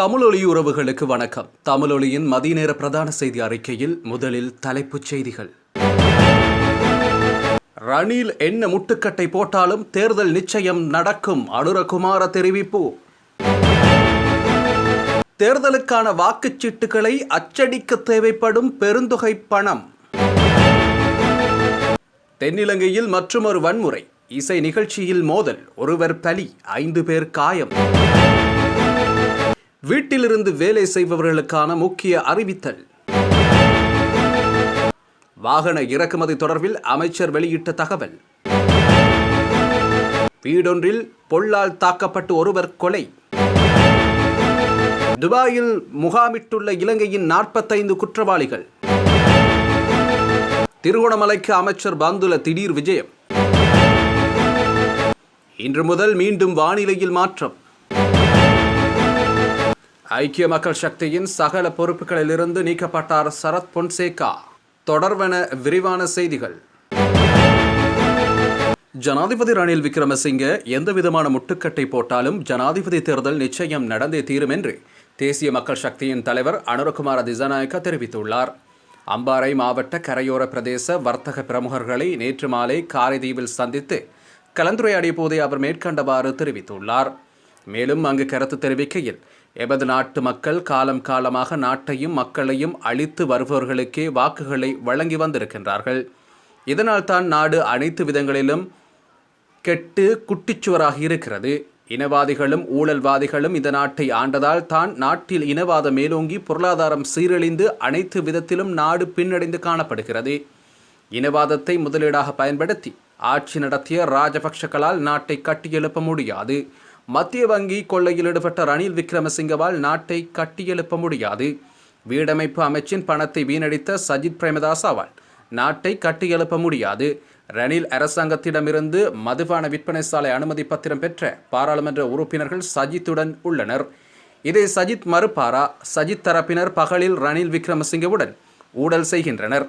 தமிழொலி உறவுகளுக்கு வணக்கம். தமிழொலியின் மதிய நேர பிரதான செய்தி அறிக்கையில் முதலில் தலைப்புச் செய்திகள். ரணில் என்ன முட்டுக்கட்டை போட்டாலும் தேர்தல் நிச்சயம் நடக்கும். அனுரகுமார தெரிவிப்பு. தேர்தலுக்கான வாக்குச்சீட்டுகளை அச்சடிக்க தேவைப்படும் பெருந்தொகை பணம். தென்னிலங்கையில் மற்றொரு வன்முறை. இசை நிகழ்ச்சியில் மோதல். ஒருவர் பலி. ஐந்து பேர் காயம். வீட்டிலிருந்து வேலை செய்பவர்களுக்கான முக்கிய அறிவித்தல். வாகன இறக்குமதி தொடர்பில் அமைச்சர் வெளியிட்ட தகவல். வீடொன்றில் பொல்லால் தாக்கப்பட்டு ஒருவர் கொலை. துபாயில் முகாமிட்டுள்ள இலங்கையின் நாற்பத்தைந்து குற்றவாளிகள். திருகோணமலைக்கு அமைச்சர் பந்துல திடீர் விஜயம். இன்று முதல் மீண்டும் வானிலையில் மாற்றம். ஐக்கிய மக்கள் சக்தியின் சகல பொறுப்புகளிலிருந்து நீக்கப்பட்டார் சரத் பொன்சேகா. தொடர்வன விரிவான செய்திகள். ஜனாதிபதி ரணில் விக்ரமசிங்க எந்தவிதமான முட்டுக்கட்டை போட்டாலும் ஜனாதிபதி தேர்தல் நிச்சயம் நடந்தே தீரும் என்று தேசிய மக்கள் சக்தியின் தலைவர் அனுரகுமார திசாநாயக்க தெரிவித்துள்ளார். அம்பாறை மாவட்ட கரையோர பிரதேச வர்த்தக பிரமுகர்களை நேற்று மாலை காரைதீவில் சந்தித்து கலந்துரையாடிய போதே அவர் மேற்கண்டவாறு தெரிவித்துள்ளார். மேலும் அங்கு கருத்து தெரிவிக்கையில் எமது நாட்டு மக்கள் காலம் காலமாக நாட்டையும் மக்களையும் அழித்து வருபவர்களுக்கே வாக்குகளை வழங்கி வந்திருக்கின்றார்கள். இதனால் தான் நாடு அனைத்து விதங்களிலும் கெட்டு குட்டிச்சுவராக இருக்கிறது. இனவாதிகளும் ஊழல்வாதிகளும் இந்த நாட்டை ஆண்டதால் தான் நாட்டில் இனவாதம் மேலோங்கி பொருளாதாரம் சீரழிந்து அனைத்து விதத்திலும் நாடு பின்னடைந்து காணப்படுகிறது. இனவாதத்தை முதலீடாக பயன்படுத்தி ஆட்சி நடத்திய ராஜபக்ஷக்களால் நாட்டை கட்டியெழுப்ப முடியாது. மத்திய வங்கி கொள்ளையில் ஈடுபட்ட ரணில் விக்ரமசிங்கவால் நாட்டை கட்டியெழுப்ப முடியாது. வீடமைப்பு அமைச்சின் பணத்தை வீணடித்த சஜித் பிரேமதாசாவால் நாட்டை கட்டியெழுப்ப முடியாது. ரணில் அரசாங்கத்திடமிருந்து மதுபான விற்பனை சாலை அனுமதி பத்திரம் பெற்ற பாராளுமன்ற உறுப்பினர்கள் சஜித்துடன் உள்ளனர். இதை சஜித் மறுப்பாரா? சஜித் தரப்பினர் பகலில் ரணில் விக்ரமசிங்கவுடன் ஊடல் செய்கின்றனர்.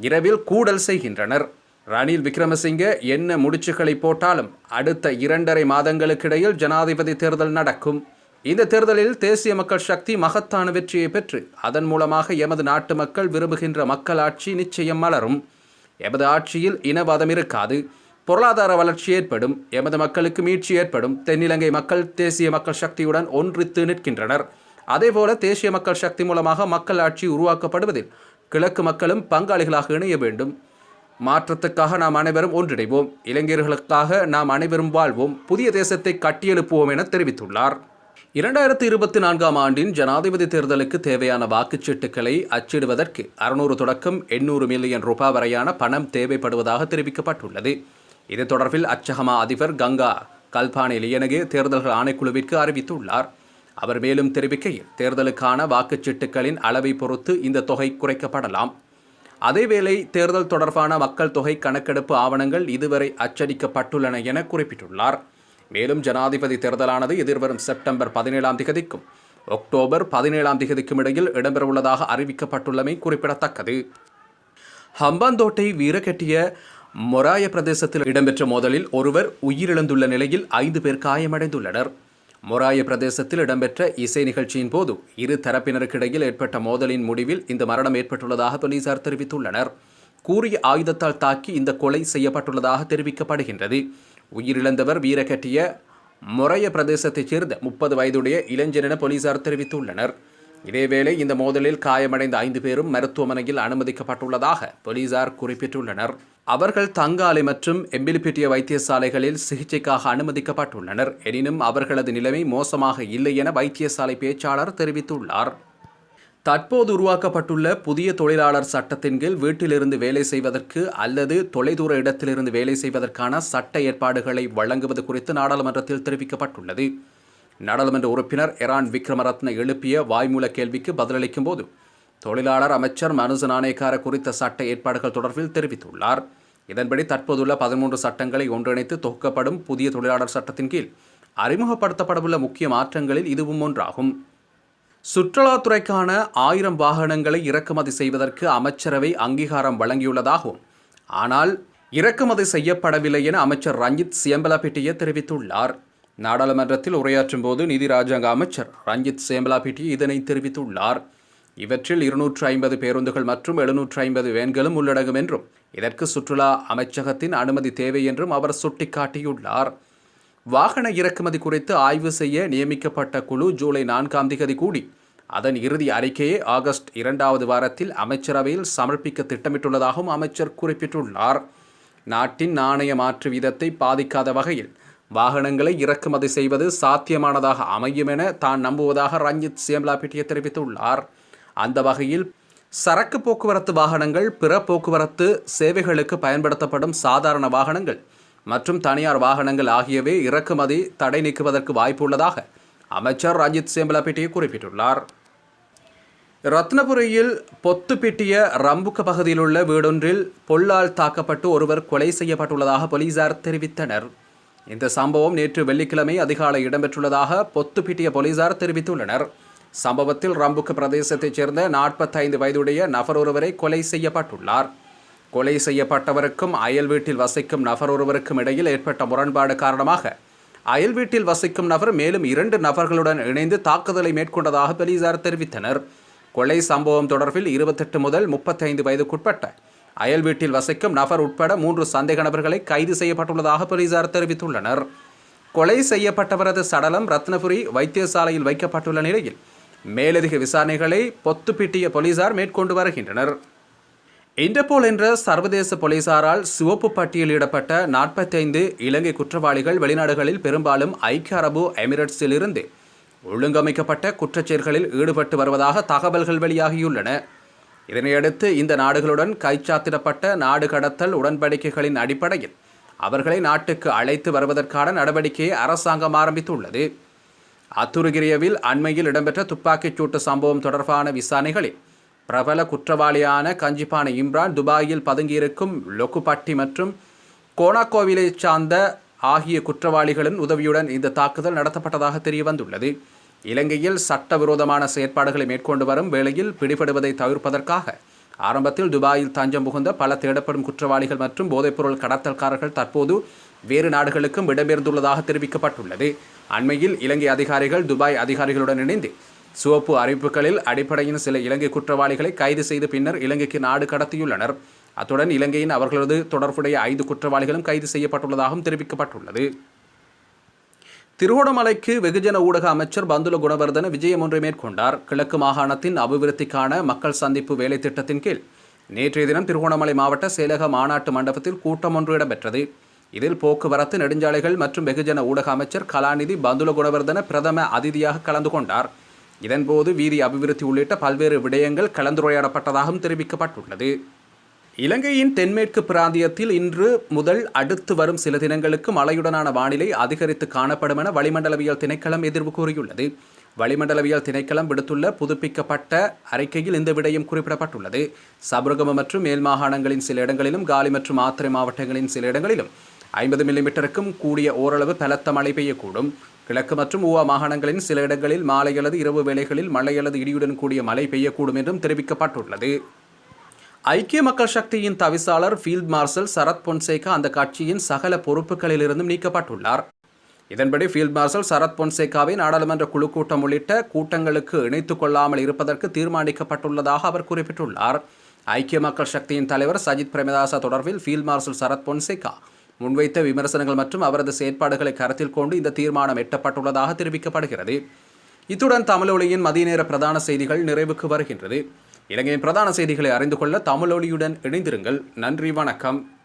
இரவில் கூடல் செய்கின்றனர். ரணில் விக்ரமசிங்க என்ன முடிச்சுகளை போட்டாலும் அடுத்த இரண்டரை மாதங்களுக்கிடையில் ஜனாதிபதி தேர்தல் நடக்கும். இந்த தேர்தலில் தேசிய மக்கள் சக்தி மகத்தான வெற்றியை பெற்று அதன் மூலமாக எமது நாட்டு மக்கள் விரும்புகின்ற மக்களாட்சி நிச்சயம் மலரும். எமது ஆட்சியில் இனவாதம் இருக்காது. பொருளாதார வளர்ச்சி ஏற்படும். எமது மக்களுக்கு மீட்சி ஏற்படும். தென்னிலங்கை மக்கள் தேசிய மக்கள் சக்தியுடன் ஒன்றித்து நிற்கின்றனர். அதேபோல தேசிய மக்கள் சக்தி மூலமாக மக்கள் ஆட்சி உருவாக்கப்படுவதில் கிழக்கு மக்களும் பங்காளிகளாக இணைய வேண்டும். மாற்றத்துக்காக நாம் அனைவரும் ஒன்றிணைவோம். இளைஞர்களுக்காக நாம் அனைவரும் வாழ்வோம். புதிய தேசத்தை கட்டியெழுப்புவோம் என தெரிவித்துள்ளார். இரண்டாயிரத்தி இருபத்தி நான்காம் ஆண்டின் ஜனாதிபதி தேர்தலுக்கு தேவையான வாக்குச்சீட்டுகளை அச்சிடுவதற்கு அறுநூறு தொடக்கம் எண்ணூறு மில்லியன் ரூபாய் வரையான பணம் தேவைப்படுவதாக தெரிவிக்கப்பட்டுள்ளது. இது தொடர்பில் அச்சகமா அதிபர் கங்கா கல்பானி லியனகே தேர்தல்கள் ஆணைக்குழுவிற்கு அறிவித்துள்ளார். அவர் மேலும் தெரிவிக்கையில் தேர்தலுக்கான வாக்குச்சீட்டுகளின் அளவை பொறுத்து இந்த தொகை குறைக்கப்படலாம். அதேவேளை தேர்தல் தொடர்பான மக்கள் தொகை கணக்கெடுப்பு ஆவணங்கள் இதுவரை அச்சடிக்கப்பட்டுள்ளன என குறிப்பிட்டுள்ளார். மேலும் ஜனாதிபதி தேர்தலானது எதிர்வரும் செப்டம்பர் பதினேழாம் திகதிக்கும் அக்டோபர் பதினேழாம் திகதிக்கும் இடையில் இடம்பெறவுள்ளதாக அறிவிக்கப்பட்டுள்ளமை குறிப்பிடத்தக்கது. ஹம்பாந்தோட்டை வீரக்கட்டிய மொராய பிரதேசத்தில் இடம்பெற்ற மோதலில் ஒருவர் உயிரிழந்துள்ள நிலையில் ஐந்து பேர் காயமடைந்துள்ளனர். மொராய பிரதேசத்தில் இடம்பெற்ற இசை நிகழ்ச்சியின் போது இரு தரப்பினருக்கிடையில் ஏற்பட்ட மோதலின் முடிவில் இந்த மரணம் ஏற்பட்டுள்ளதாக போலீசார் தெரிவித்துள்ளனர். கூறிய ஆயுதத்தால் தாக்கி இந்த கொலை செய்யப்பட்டுள்ளதாக தெரிவிக்கப்படுகின்றது. உயிரிழந்தவர் வீரக்கட்டிய மொரைய பிரதேசத்தைச் சேர்ந்த முப்பது வயதுடைய இளைஞர் என போலீசார் தெரிவித்துள்ளனர். இதேவேளை இந்த மோதலில் காயமடைந்த ஐந்து பேரும் மருத்துவமனையில் அனுமதிக்கப்பட்டுள்ளதாக போலீசார் குறிப்பிட்டுள்ளனர். அவர்கள் தங்காலை மற்றும் எம்பிலிபிட்டிய வைத்தியசாலைகளில் சிகிச்சைக்காக அனுமதிக்கப்பட்டுள்ளனர். எனினும் அவர்களது நிலைமை மோசமாக இல்லை என வைத்தியசாலை பேச்சாளர் தெரிவித்துள்ளார். தற்போது உருவாக்கப்பட்டுள்ள புதிய தொழிலாளர் சட்டத்தின் கீழ் வீட்டிலிருந்து வேலை செய்வதற்கு அல்லது தொலைதூர இடத்திலிருந்து வேலை செய்வதற்கான சட்ட ஏற்பாடுகளை வழங்குவது குறித்து நாடாளுமன்றத்தில் தெரிவிக்கப்பட்டுள்ளது. நாடாளுமன்ற உறுப்பினர் எரான் விக்ரமரத்ன எழுப்பிய வாய்மூல கேள்விக்கு பதிலளிக்கும் போது தொழிலாளர் அமைச்சர் மனுச நாணயக்கார குறித்த சட்ட ஏற்பாடுகள் தொடர்பில் தெரிவித்துள்ளார். இதன்படி தற்போதுள்ள பதிமூன்று சட்டங்களை ஒன்றிணைத்து தொகுக்கப்படும் புதிய தொழிலாளர் சட்டத்தின் கீழ் அறிமுகப்படுத்தப்படவுள்ள முக்கிய மாற்றங்களில் இதுவும் ஒன்றாகும். சுற்றுலாத்துறைக்கான ஆயிரம் வாகனங்களை இறக்குமதி செய்வதற்கு அமைச்சரவை அங்கீகாரம் வழங்கியுள்ளதாகவும் ஆனால் இறக்குமதி செய்யப்படவில்லை என அமைச்சர் ரஞ்சித் சியம்பலப்பிட்டிய தெரிவித்துள்ளார். நாடாளுமன்றத்தில் உரையாற்றும் போது நிதி ராஜாங்க அமைச்சர் ரஞ்சித் சேம்பலாபிட்டி இதனை தெரிவித்துள்ளார். இவற்றில் இருநூற்று ஐம்பது பேருந்துகள் மற்றும் எழுநூற்று ஐம்பது வேன்களும் உள்ளடங்கும் என்றும் இதற்கு சுற்றுலா அமைச்சகத்தின் அனுமதி தேவை என்றும் அவர் சுட்டிக்காட்டியுள்ளார். வாகன இறக்குமதி குறித்து ஆய்வு செய்ய நியமிக்கப்பட்ட குழு ஜூலை நான்காம் தேதி கூடி அதன் இறுதி அறிக்கையை ஆகஸ்ட் இரண்டாவது வாரத்தில் அமைச்சரவையில் சமர்ப்பிக்க திட்டமிட்டுள்ளதாகவும் அமைச்சர் குறிப்பிட்டுள்ளார். நாட்டின் நாணய மாற்று வீதத்தை பாதிக்காத வகையில் வாகனங்களை இறக்குமதி செய்வது சாத்தியமானதாக அமையும் என தான் நம்புவதாக ரஞ்சித் சேம்லாபிட்டிய தெரிவித்துள்ளார். அந்த வகையில் சரக்கு போக்குவரத்து வாகனங்கள் பிற போக்குவரத்து சேவைகளுக்கு பயன்படுத்தப்படும் சாதாரண வாகனங்கள் மற்றும் தனியார் வாகனங்கள் ஆகியவை இறக்குமதி தடை நீக்குவதற்கு வாய்ப்பு உள்ளதாக அமைச்சர் ரஞ்சித் சேம்பலப்பேட்டியை குறிப்பிட்டுள்ளார். ரத்னபுரியில் பொத்துப்பிட்டிய ரம்புக்க பகுதியில் உள்ள வீடொன்றில் பொல்லால் தாக்கப்பட்டு ஒருவர் கொலை செய்யப்பட்டுள்ளதாக போலீசார் தெரிவித்தனர். இந்த சம்பவம் நேற்று வெள்ளிக்கிழமை அதிகாலை இடம்பெற்றுள்ளதாக பொத்துப்பிட்டிய போலீசார் தெரிவித்துள்ளனர். சம்பவத்தில் ரம்புக்கு பிரதேசத்தைச் சேர்ந்த நாற்பத்தைந்து வயதுடைய நபர் ஒருவரை கொலை செய்யப்பட்டுள்ளார். கொலை செய்யப்பட்டவருக்கும் அயல் வீட்டில் வசிக்கும் நபர் ஒருவருக்கும் இடையில் ஏற்பட்ட முரண்பாடு காரணமாக அயல் வீட்டில் வசிக்கும் நபர் மேலும் இரண்டு நபர்களுடன் இணைந்து தாக்குதலை மேற்கொண்டதாக போலீசார் தெரிவித்தனர். கொலை சம்பவம் தொடர்பில் இருபத்தெட்டு முதல் முப்பத்தைந்து வயதுக்குட்பட்ட அயல் வீட்டில் வசிக்கும் நபர் உட்பட மூன்று சந்தேக நபர்களை கைது செய்யப்பட்டுள்ளதாக போலீசார் தெரிவித்துள்ளனர். கொலை செய்யப்பட்டவரது சடலம் ரத்னபுரி வைத்தியசாலையில் வைக்கப்பட்டுள்ள நிலையில் மேலதிக விசாரணைகளை பொத்துப்பிட்டிய போலீசார் மேற்கொண்டு வருகின்றனர். இன்டர்போல் என்ற சர்வதேச போலீசாரால் சிவப்பு பட்டியலிடப்பட்ட நாற்பத்தைந்து இலங்கை குற்றவாளிகள் வெளிநாடுகளில் பெரும்பாலும் ஐக்கிய அரபு எமிரேட்ஸிலிருந்து ஒழுங்கமைக்கப்பட்ட குற்றச்செயல்களில் ஈடுபட்டு வருவதாக தகவல்கள் வெளியாகியுள்ளன. இதனையடுத்து இந்த நாடுகளுடன் கைச்சாத்திடப்பட்ட நாடு கடத்தல் உடன்படிக்கைகளின் அடிப்படையில் அவர்களை நாட்டுக்கு அழைத்து வருவதற்கான நடவடிக்கையை அரசாங்கம் ஆரம்பித்துள்ளது. அத்துருகிரியவில் அண்மையில் இடம்பெற்ற துப்பாக்கிச் சூட்டு சம்பவம் தொடர்பான விசாரணைகளில் பிரபல குற்றவாளியான கஞ்சிப்பான இம்ரான் துபாயில் பதுங்கியிருக்கும் லொக்குப்பட்டி மற்றும் கோனாக்கோவிலைச் சார்ந்த ஆகிய குற்றவாளிகளின் உதவியுடன் இந்த தாக்குதல் நடத்தப்பட்டதாக தெரிய வந்துள்ளது இலங்கையில் சட்டவிரோதமான செயற்பாடுகளை மேற்கொண்டு வரும் வேளையில் பிடிபடுவதை தவிர்ப்பதற்காக ஆரம்பத்தில் துபாயில் தஞ்சம் புகுந்த பல தேடப்படும் குற்றவாளிகள் மற்றும் போதைப்பொருள் கடத்தல்காரர்கள் தற்போது வேறு நாடுகளுக்கும் இடம்பெயர்ந்துள்ளதாக தெரிவிக்கப்பட்டுள்ளது. அண்மையில் இலங்கை அதிகாரிகள் துபாய் அதிகாரிகளுடன் இணைந்து சிவப்பு அறிவிப்புகளில் அடிப்படையின் சில இலங்கை குற்றவாளிகளை கைது செய்து பின்னர் இலங்கைக்கு நாடு கடத்தியுள்ளனர். அத்துடன் இலங்கையின் அவர்களது தொடர்புடைய ஐந்து குற்றவாளிகளும் கைது செய்யப்பட்டுள்ளதாகவும் தெரிவிக்கப்பட்டுள்ளது. திருவோணமலைக்கு வெகுஜன ஊடக அமைச்சர் பந்துல குணவர்தன விஜயம் ஒன்றை மேற்கொண்டார். கிழக்கு மாகாணத்தின் அபிவிருத்திக்கான மக்கள் சந்திப்பு வேலை திட்டத்தின் கீழ் நேற்றைய தினம் திருகோணமலை மாவட்ட செயலக மாநாட்டு மண்டபத்தில் கூட்டம் ஒன்று இடம்பெற்றது. இதில் போக்குவரத்து நெடுஞ்சாலைகள் மற்றும் வெகுஜன ஊடக அமைச்சர் கலாநிதி பந்துல குணவர்தன பிரதம அதிதியாக கலந்து கொண்டார். இதன்போது வீதி அபிவிருத்தி உள்ளிட்ட பல்வேறு விடயங்கள் கலந்துரையாடப்பட்டதாகவும் தெரிவிக்கப்பட்டுள்ளது. இலங்கையின் தென்மேற்கு பிராந்தியத்தில் இன்று முதல் அடுத்து வரும் சில தினங்களுக்கு மழையுடனான வானிலை அதிகரித்து காணப்படும் என வளிமண்டலவியல் திணைக்களம் எதிர்வு கூறியுள்ளது. வளிமண்டலவியல் திணைக்களம் விடுத்துள்ள புதுப்பிக்கப்பட்ட அறிக்கையில் இந்த விடயம் குறிப்பிடப்பட்டுள்ளது. சபரகம மற்றும் மேல் மாகாணங்களின் சில இடங்களிலும் காலி மற்றும் ஆத்திரை மாவட்டங்களின் சில இடங்களிலும் ஐம்பது மில்லிமீட்டருக்கும் கூடிய ஓரளவு பலத்த மழை பெய்யக்கூடும். கிழக்கு மற்றும் ஊவா மாகாணங்களின் சில இடங்களில் மாலை அல்லது இரவு வேளைகளில் மழை அல்லது இடியுடன் கூடிய மழை பெய்யக்கூடும் என்றும் தெரிவிக்கப்பட்டுள்ளது. ஐக்கிய மக்கள் சக்தியின் தவிசாளர் ஃபீல்ட் மார்ஷல் சரத் பொன்சேகா அந்த கட்சியின் சகல பொறுப்புகளிலிருந்தும் நீக்கப்பட்டுள்ளார். இதன்படி ஃபீல்ட் மார்ஷல் சரத் பொன்சேகாவை நாடாளுமன்ற குழு கூட்டம் உள்ளிட்ட கூட்டங்களுக்கு இணைத்துக் கொள்ளாமல் இருப்பதற்கு தீர்மானிக்கப்பட்டுள்ளதாக அவர் குறிப்பிட்டுள்ளார். ஐக்கிய மக்கள் சக்தியின் தலைவர் சஜித் பிரேமதாசா தொடர்பில் ஃபீல்ட் மார்ஷல் சரத் பொன்சேகா முன்வைத்த விமர்சனங்கள் மற்றும் அவரது செயற்பாடுகளை கருத்தில் கொண்டு இந்த தீர்மானம் எட்டப்பட்டுள்ளதாக தெரிவிக்கப்படுகிறது. இத்துடன் தமிழொலியின் மதிய நேர பிரதான செய்திகள் நிறைவுக்கு வருகின்றது. இலங்கையின் பிரதான செய்திகளை அறிந்து கொள்ள தமிழொலியுடன் இணைந்திருங்கள். நன்றி வணக்கம்.